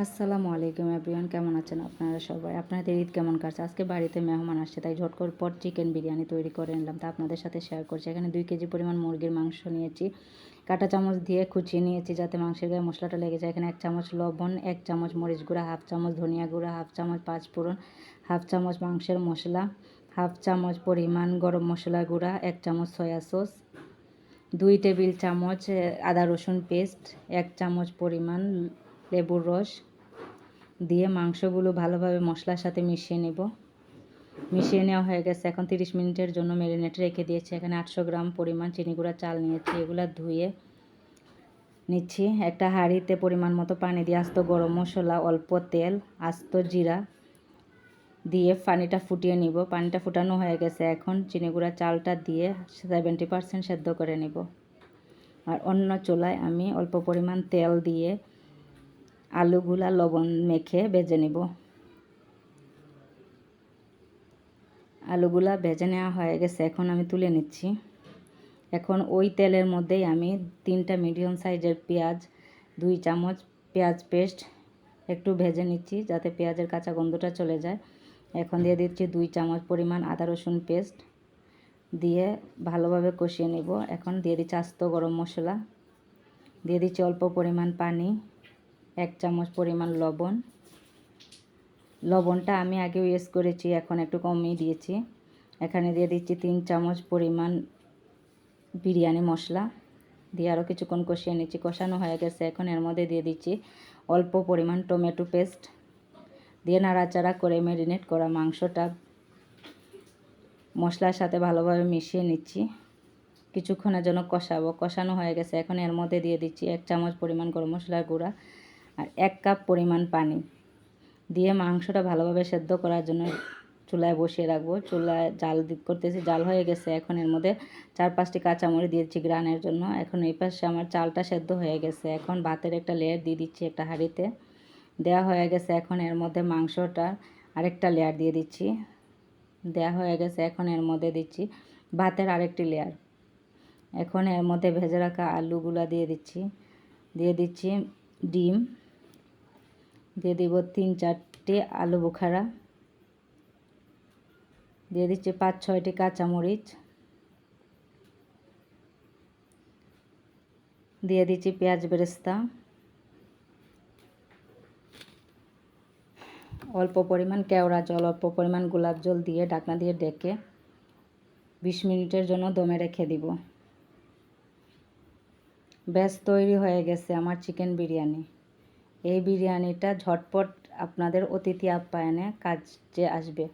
আসসালামু আলাইকুম এভরিওয়ান, কেমন আছেন আপনারা সবাই? আপনাদের ঈদ কেমন কাটছে? আজকে বাড়িতে মেহমান আসছে, তাই ঝট করে পর চিকেন বিরিয়ানি তৈরি করে নিলাম। তা আপনাদের সাথে শেয়ার করছি। এখানে দুই কেজি পরিমাণ মুরগির মাংস নিয়েছি। কাটা চামচ দিয়ে কুচিয়ে নিয়েছি যাতে মাংসের গায়ে মশলাটা লেগে যায়। এখানে এক চামচ লবণ, এক চামচ মরিচ গুঁড়া, হাফ চামচ ধনিয়া গুঁড়া, হাফ চামচ পাঁচ ফোড়ন, হাফ চামচ মাংসের মশলা, হাফ চামচ পরিমাণ গরম মশলা গুঁড়া, এক চামচ সয়া সস, দুই টেবিল চামচ আদা রসুন পেস্ট এক চামচ পরিমাণ লেবুর রস দিয়ে মাংসগুলো ভালোভাবে মশলার সাথে মিশিয়ে নেব। মিশিয়ে নেওয়া হয়ে গেছে। এখন তিরিশ মিনিটের জন্য ম্যারিনেট রেখে দিয়েছি। এখানে আটশো গ্রাম পরিমাণ চিনি গুঁড়া, চাল নিয়েছি। এগুলো ধুয়ে নিচ্ছি। একটা হাঁড়িতে পরিমাণ মতো পানি দিয়ে আস্ত গরম মশলা, অল্প তেল, আস্ত জিরা দিয়ে পানিটা ফুটিয়ে নিব। পানিটা ফুটানো হয়ে গেছে। এখন চিনি গুঁড়া, চালটা দিয়ে সেভেন্টি পারসেন্ট সেদ্ধ করে নিব। আর অন্য চুলায় আমি অল্প পরিমাণ তেল দিয়ে আলুগুলা লবণ মেখে ভেজে নিব। আলুগুলা ভেজে নেওয়া হয়ে গেছে, এখন আমি তুলে নিচ্ছি। এখন ওই তেলের মধ্যেই আমি তিনটা মিডিয়াম সাইজের পেঁয়াজ, দুই চামচ পেঁয়াজ পেস্ট একটু ভেজে নিচ্ছি যাতে পেঁয়াজের কাঁচা গন্ধটা চলে যায়। এখন দিয়ে দিচ্ছি দুই চামচ পরিমাণ আদা রসুন পেস্ট দিয়ে ভালোভাবে কষিয়ে নেব। এখন দিয়ে দিচ্ছি আস্ত গরম মশলা। দিয়ে দিচ্ছি অল্প পরিমাণ পানি। এক চামচ পরিমাণ লবণ। লবণটা আমি আগে ইউজ করেছি, এখন একটু কমিয়ে দিয়েছি। এখানে দিয়ে দিচ্ছি তিন চামচ পরিমাণ বিরিয়ানি মশলা। দিয়ে আরও কিছুক্ষণ কষিয়ে নিচ্ছি, কষানো হয়ে গেছে। এখন এর মধ্যে দিয়ে দিচ্ছি অল্প পরিমাণ টমেটো পেস্ট। দিয়ে নাড়াচাড়া করে ম্যারিনেট করা মাংসটা মশলার সাথে ভালোভাবে মিশিয়ে নিচ্ছি। কিছুক্ষণের জন্য কষাবো। কষানো হয়ে গেছে। এখন এর মধ্যে দিয়ে দিচ্ছি এক চামচ পরিমাণ গরম মশলার গুঁড়া। আর এক কাপ পরিমাণ পানি দিয়ে মাংসটা ভালোভাবে সেদ্ধ করার জন্য চুলায় বসিয়ে রাখব। চুলায় জাল দিক করতেছি, জাল হয়ে গেছে। এখন এর মধ্যে চার পাঁচটি কাঁচামরি দিয়েছি গ্রানের জন্য। এখন এই পাশে আমার চালটা সেদ্ধ হয়ে গেছে। এখন ভাতের একটা লেয়ার দিয়ে দিচ্ছি একটা হাঁড়িতে। দেওয়া হয়ে গেছে এখন এর মধ্যে মাংসটা আরেকটা লেয়ার দিয়ে দিচ্ছি। দেওয়া হয়ে গেছে এখন এর মধ্যে দিচ্ছি ভাতের আরেকটি লেয়ার এখন এর মধ্যে ভেজে রাখা আলুগুলা দিয়ে দিচ্ছি। দিয়ে দিচ্ছি ডিম। দিয়ে দিব তিন চারটি আলু বোখারা। দিয়ে দিচ্ছি পাঁচ, ছয়টি কাঁচামরিচ। দিয়ে দিচ্ছি পেঁয়াজ বেরেস্তা। অল্প পরিমাণ কেওড়া জল, অল্প পরিমাণ গোলাপ জল দিয়ে ডাকনা দিয়ে ডেকে বিশ মিনিটের জন্য দমে রেখে দিব। ব্যাস, তৈরি হয়ে গেছে আমার চিকেন বিরিয়ানি। এই বিরিয়ানিটা ঝটপট আপনাদের অতিথি আপ্যায়নে কাজে আসবে।